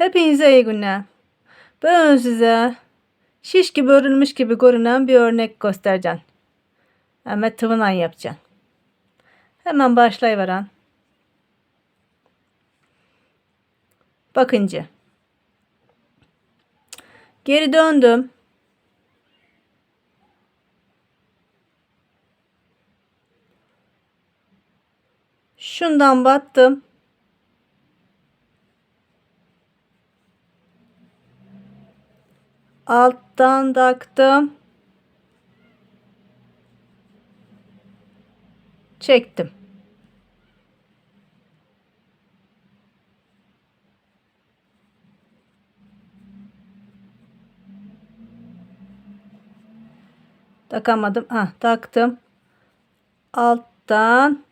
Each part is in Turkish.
Hepinize iyi günler. Ben size şiş gibi örülmüş gibi görünen bir örnek göstereceğim. Ama tıvınan yapacağım. Hemen başlayıveren. Bakınca. Geri döndüm. Şundan battım. Alttan taktım. Çektim. Takamadım. Ha, taktım. Alttan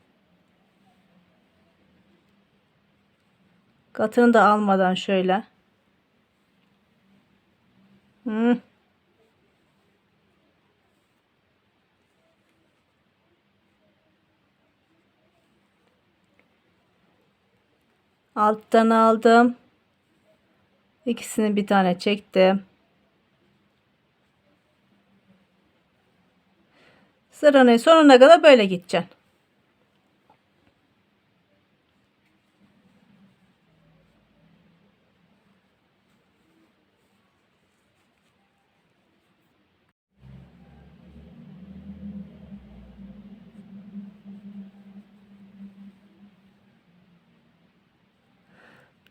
katını da almadan şöyle. Hı. Alttan aldım. İkisini bir tane çektim. Sıranın sonuna kadar böyle gideceksin.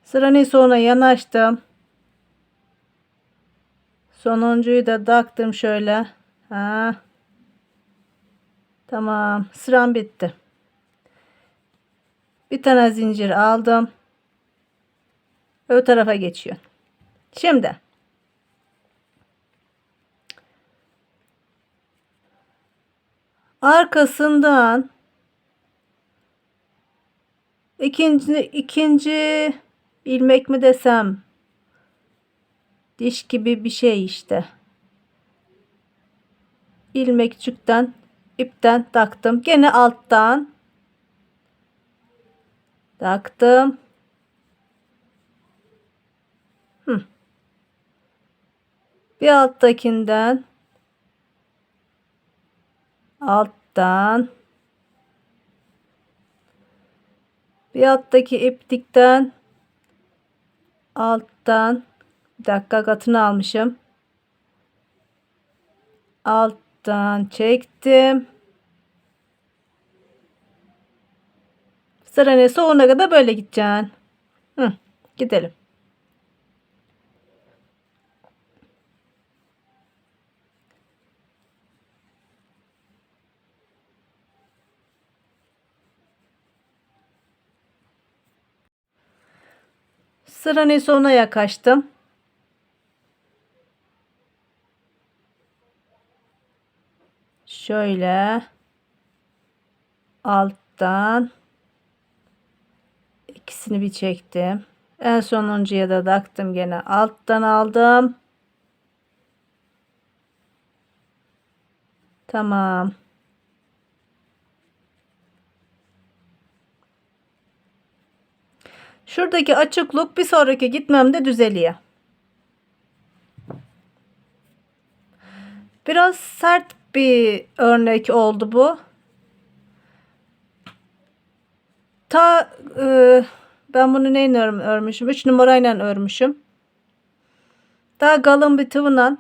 Sıranın sonuna yanaştım. Sonuncuyu da taktım şöyle. Ha. Tamam. Sıram bitti. Bir tane zincir aldım. Öbür tarafa geçiyor. Şimdi arkasından ikinci ikinci ilmek mi desem? Diş gibi bir şey işte. İlmekçükten ipten taktım. Gene alttan. Taktım. Hı. bir alttakinden. Alttan. Bir alttaki iplikten alttan bir dakika katını almışım. Alttan çektim. Sıranın sonuna kadar böyle gideceksin. Hı, gidelim Sıranın sonuna yaklaştım. Şöyle alttan ikisini bir çektim. En sonuncuya da taktım gene alttan aldım. Tamam. Şuradaki açıklık bir sonraki gitmemde düzeliyor. Biraz sert bir örnek oldu bu. Ta e, ben bunu neyle ör, örmüşüm? 3 numarayla örmüşüm. Daha kalın bir tıvınan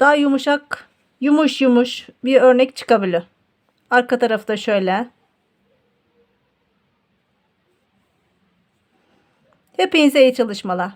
daha yumuşak yumuş yumuş bir örnek çıkabilir. Arka tarafı da şöyle. Hepinize iyi çalışmalar.